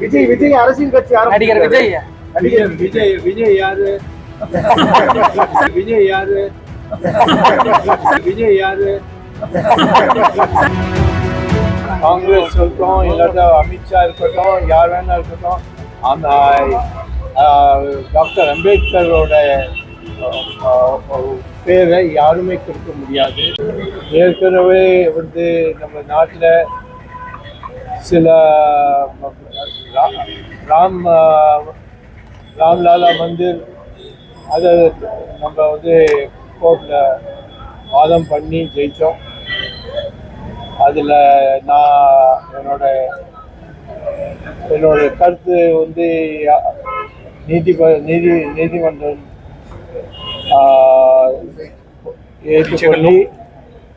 விஜய் விஜய் அரசியல் கட்சி நடிகர் விஜய். நடிகர் விஜய் விஜய் யாரு? விஜய் யாரு? விஜய் யாரு? காங்கிரஸ் இருக்கட்டும் இல்லாட்டா அமித்ஷா இருக்கட்டும் யார் வேணா இருக்கட்டும் அந்த டாக்டர் அம்பேத்கரோட பேரை யாருமே கொடுக்க முடியாது. ஏற்கனவே வந்து நம்ம நாட்டில் சில ரா- ராம் ராம்லாலா மந்திர் அதை நம்ம வந்து கோர்ட்டில் வாதம் பண்ணி ஜெயித்தோம் அதில் நான் என்னோட என்னோட கருத்து வந்து யா- நீதிப நீதி நீதிமன்றம் ஏற்றுக்கொள்ளி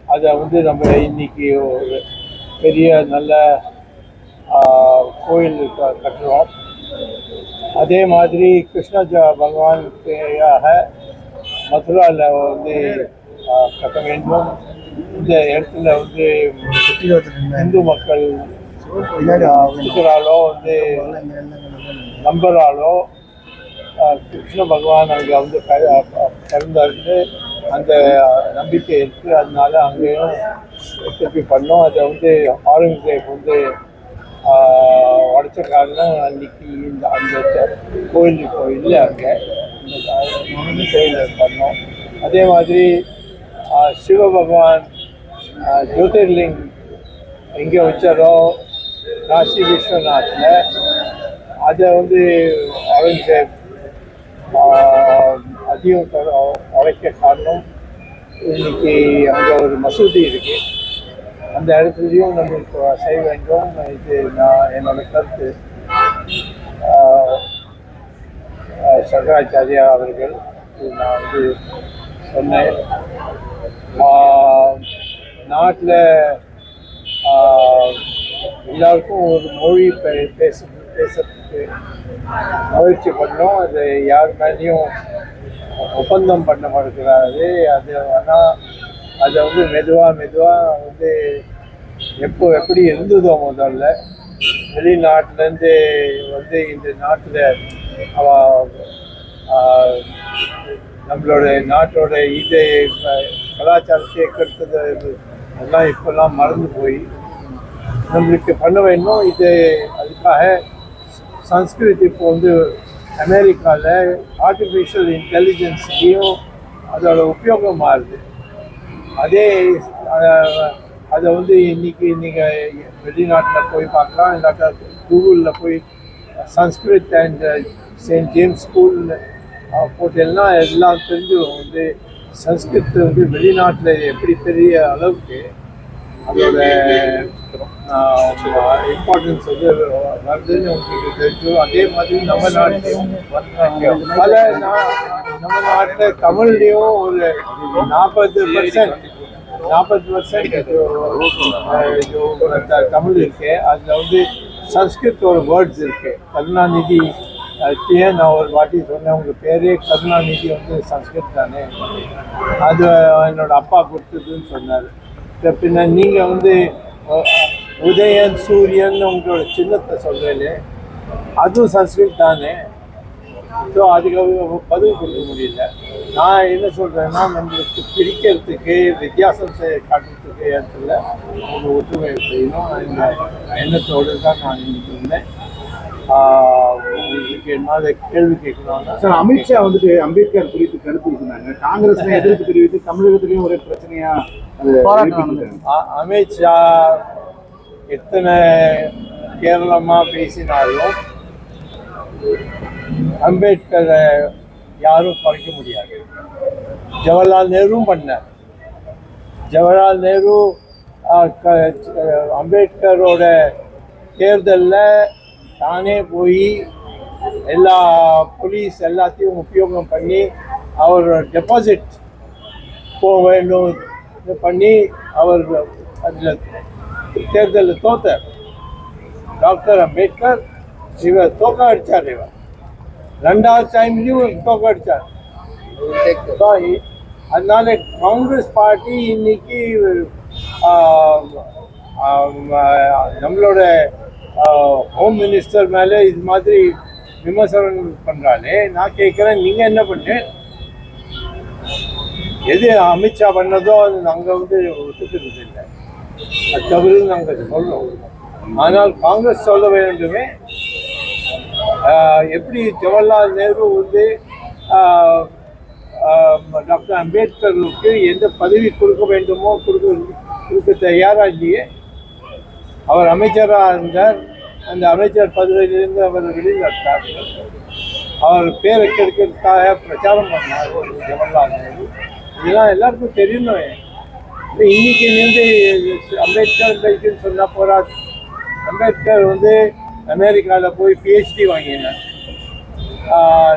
அதை வந்து நம்ம இன்னைக்கு ஒரு பெரிய நல்ல கோயில் க- கட்டுறோம். அதே மாதிரி கிருஷ்ண பகவானுக்காக மதுராவில் வந்து கட்ட வேண்டும். இந்த இடத்துல வந்து இந்து மக்கள் ஆஹ், வந்து நம்பராலோ கிருஷ்ண பகவான் அங்கே வந்து பிறந்தாருக்கு அந்த நம்பிக்கை இருக்குது அதனால அங்கேயும் திருப்பி பண்ணோம். அதை வந்து ஆரங்கசேப் வந்து உடைச்ச காரணம் அன்னைக்கு இந்த அந்த கோயில் கோயிலில் அங்கே. இந்த கோயில் பண்ணோம். அதே மாதிரி சிவ பகவான் ஜோதிர்லிங் எங்கே வச்சாரோ காசி விஸ்வநாத்தில் அதை வந்து அவுரங்கசேப் அதிகம் அதையும் உடைக்க காரணம் இன்னைக்கு அங்கே ஒரு மசூதி இருக்குது அந்த இடத்துலையும் நம்ம இப்போ செய்ய வேண்டும். இது நான் என்னோட கருத்து. சங்கராச்சாரியா அவர்கள் நான் வந்து சொன்னேன். நாட்டில் எல்லாருக்கும் ஒரு மொழி பேச பேசுறதுக்கு முயற்சி பண்ணோம். அது யார் மேலேயும் ஒப்பந்தம் பண்ண மாட்டேங்கிறாரு அது ஆனால் அதை வந்து மெதுவாக மெதுவாக வந்து எப்போ எப்படி இருந்ததோ முதல்ல வெளிநாட்டிலேருந்து வந்து இந்த நாட்டில் அவ நம்மளோட நாட்டோட இதை கலாச்சாரத்தை கெடுத்தது எல்லாம் இப்போல்லாம் மறந்து போய் நம்மளுக்கு பண்ண வேணும் இது அதுக்காக சன்ஸ்கிருத் இப்போ வந்து அமெரிக்காவில் ஆர்டிஃபிஷியல் இன்டெலிஜென்ஸ்லேயும் அதோட உபயோகம் மாறுது அதே அதை வந்து இன்னைக்கு நீங்கள் வெளிநாட்டில் போய் பார்க்கலாம் இல்லாட்டா கூகுளில் போய் Sanskrit and saint James school போட்டேன்னா எல்லாம் தெரிஞ்சிடும் வந்து சன்ஸ்கிருத் வந்து வெளிநாட்டில் எப்படி பெரிய அளவுக்கு அதோட இம்பார்ட்டன்ஸ் வந்து வருதுன்னு உங்களுக்கு தெரிஞ்சும் அதே மாதிரி நம்ம நாட்டிலையும் பல நம்ம நாட்டில் தமிழ்லேயும் ஒரு நாற்பது பர்சன்ட் நாற்பது பர்சன்ட் தமிழ் இருக்கு அதில் வந்து சன்ஸ்கிருத்தோட வேர்ட்ஸ் இருக்கு கருணாநிதி அதுக்கே நான் ஒரு வாட்டி சொன்னேன் உங்கள் பேரே கருணாநிதி வந்து சன்ஸ்கிருத் தானே அது என்னோட அப்பா கொடுத்ததுன்னு சொன்னார் பின்ன நீங்கள் வந்து உதயன் சூரியன் உங்களோட சின்னத்தை சொல்கிறீங்களே அதுவும் சன்ஸ்கிருத் தானே. ஸோ அதுக்கு அவங்க பதில் கொடுக்க முடியல. நான் என்ன சொல்கிறேன்னா நம்மளுக்கு பிரிக்கிறதுக்கு வித்தியாசம் காட்டுறதுக்கு இடத்துல நம்ம ஒற்றுமை செய்யணும். இந்த எண்ணத்தோடு தான் நான் இன்னைக்கு இருந்தேன். ஆஹ் உங்களுக்கு என்ன கேள்வி கேட்கணும்னா சார் அமித்ஷா வந்துட்டு அம்பேத்கர் குறித்து கருத்து சொன்னாங்க காங்கிரஸ் எதிர்ப்பு தெரிவித்து தமிழகத்திலயும் ஒரே பிரச்சனையா அமித்ஷா எத்தனை கேரளமாக பேசினாலும் அம்பேத்கரை யாரும் குறைக்க முடியாது. ஜவஹர்லால் நேருவும் பண்ணார். ஜவஹர்லால் நேரு க- அம்பேத்கரோட தேர்தலில் தானே போய் எல்லா போலீஸ் எல்லாத்தையும் உபயோகம் பண்ணி அவர் டெபாசிட் போக வேண்டும் இது பண்ணி அவர் அதில் தேர்தலில் தோத்தார் டாக்டர் அம்பேத்கர் இவர் தோக்க அடித்தார் இவர். ரெண்டாவது டைம்லையும் தோக்க அடித்தார் அதனால காங்கிரஸ் பார்ட்டி இன்னைக்கு நம்மளோட ஹோம் மினிஸ்டர் மேலே இது மாதிரி விமர்சனம் பண்ணுறாலே நான் கேட்குறேன் நீங்கள் என்ன பண்ணு? எது அமித்ஷா பண்ணதோ அது நாங்கள் வந்து ஒத்துக்கிறது இல்லை. தவறு நாங்கள் சொல்றோம் ஆனால் காங்கிரஸ் சொல்ல வேண்டுமே எப்படி ஜவஹர்லால் நேரு வந்து டாக்டர் அம்பேத்கருக்கு எந்த பதவி கொடுக்க வேண்டுமோ கொடுக்க கொடுக்க தயாராக இல்லையே அவர் அமைச்சராக இருந்தார். அந்த அமைச்சர் பதவியிலிருந்து அவர் வெளிநடத்தார் அவர் பேரை கெடுக்கிறதுக்காக பிரச்சாரம் பண்ணார் ஜவஹர்லால் நேரு. இதெல்லாம் எல்லாருக்கும் தெரியணும் இப்போ இன்னைக்கு நின்று அம்பேத்கர் பைக்குன்னு சொன்னால் போறாது அம்பேத்கர் வந்து அமெரிக்காவில் போய் பிஹெச்டி வாங்கினார்.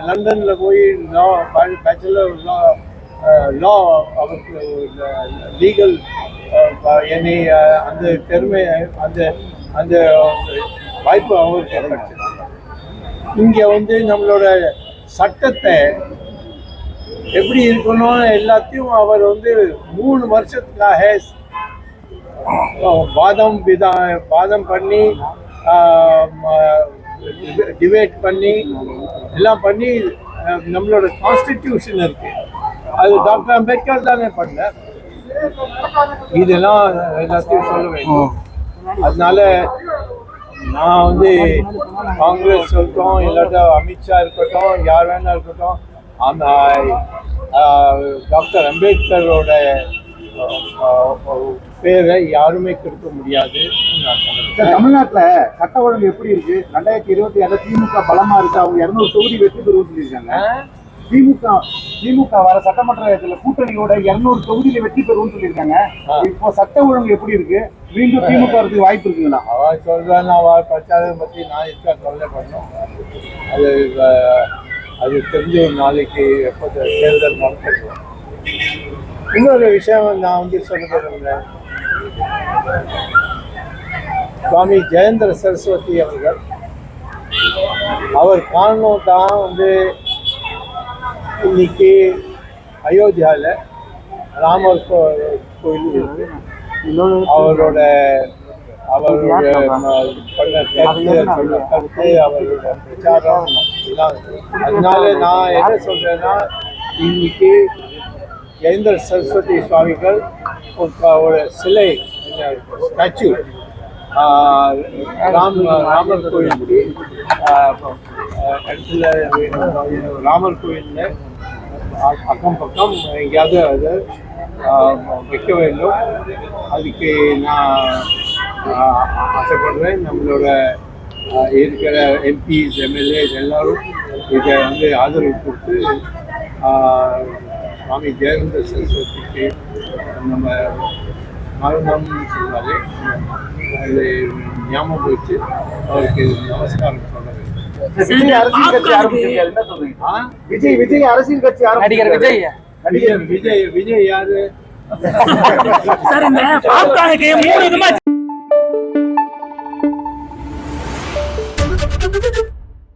லண்டனில் போய் லா பேச்சுலர் லா லா அவருக்கு லீகல் என்னை அந்த பெருமை அந்த அந்த வாய்ப்பு அவருக்கு கிடைச்சது இங்கே வந்து நம்மளோட சட்டத்தை எப்படி இருக்கணும் எல்லாத்தையும் அவர் வந்து மூணு வருஷத்துக்காக வாதம் விதா வாதம் பண்ணி டிபேட் பண்ணி எல்லாம் பண்ணி நம்மளோட கான்ஸ்டிடியூஷன் இருக்கு. அது டாக்டர் அம்பேத்கர் தானே பண்ண இதெல்லாம் எல்லாத்தையும் சொல்ல வேண்டும். அதனால நான் வந்து காங்கிரஸ் இருக்கட்டும் இல்லாட்டா அமித்ஷா இருக்கட்டும் யார் வேணா இருக்கட்டும் அந்த டாக்டர் அம்பேத்கரோட பேரை யாருமே கெடுக்க முடியாது நான் தமிழ்நாட்டுல சட்ட ஒழுங்கு எப்படி இருக்கு? ரெண்டாயிரத்தி இருபத்தி ஆறுல திமுக பலமா இருக்கு. அவங்க இருநூறு தொகுதி வெற்றி பெறுவோம் சொல்லியிருக்காங்க. திமுக திமுக வர சட்டமன்ற கூட்டணியோட இருநூறு தொகுதியில வெற்றி பெறுவோம்னு சொல்லியிருக்காங்க. இப்போ சட்ட ஒழுங்கு எப்படி இருக்கு? மீண்டும் திமுக வரதுக்கு வாய்ப்பு இருக்குங்களா? அவ சொல்றேன் அவ பிரச்சாரம் பத்தி நான் இருக்கா கவலை பண்ணோம் அது அது தெரிஞ்ச ஒரு நாளைக்கு எப்போ தேர்தல் நடத்துவோம் இன்னொரு விஷயம் நான் வந்து சொல்ல விரும்புகிறேன் சுவாமி ஜெயேந்திர சரஸ்வதி அவர்கள் அவர் காரணம் தான் வந்து இன்னைக்கு அயோத்தியாவில் ராமர் கோயில் இருக்கு. அவரோட அவரோட ம- பண்ண கருத்து சொன்ன கருத்து அவரோட பிரச்சாரம் அதனால நான் என்ன சொல்றேன்னா இன்னைக்கு ஜெயேந்திர சரஸ்வதி சுவாமிகள் ஒரு- சிலை ஸ்டாச்சு ராம் ராமர் கோயிலுக்கு இடத்துல ராமர் கோயிலில் அக்கம் பக்கம் எங்கேயாவது அது வைக்க வேண்டும். அதுக்கு நான் ஆசைப்படுறேன். நம்மளோட இருக்கிற எம்பிஸ் எம்எல்ஏஸ் எல்லாரும் இதை வந்து ஆதரவு கொடுத்து சுவாமி ஜெயந்த சரஸ்வதிக்கு நம்ம மரணம் சொல்றாரு அது ஞாபகம் வச்சு அவருக்கு நமஸ்காரம் சொல்ல விஜய்? விஜய் விஜய் அரசியல் கட்சி நடிகர். விஜய். விஜய் விஜய் விஜய் யாரு? சார் இந்த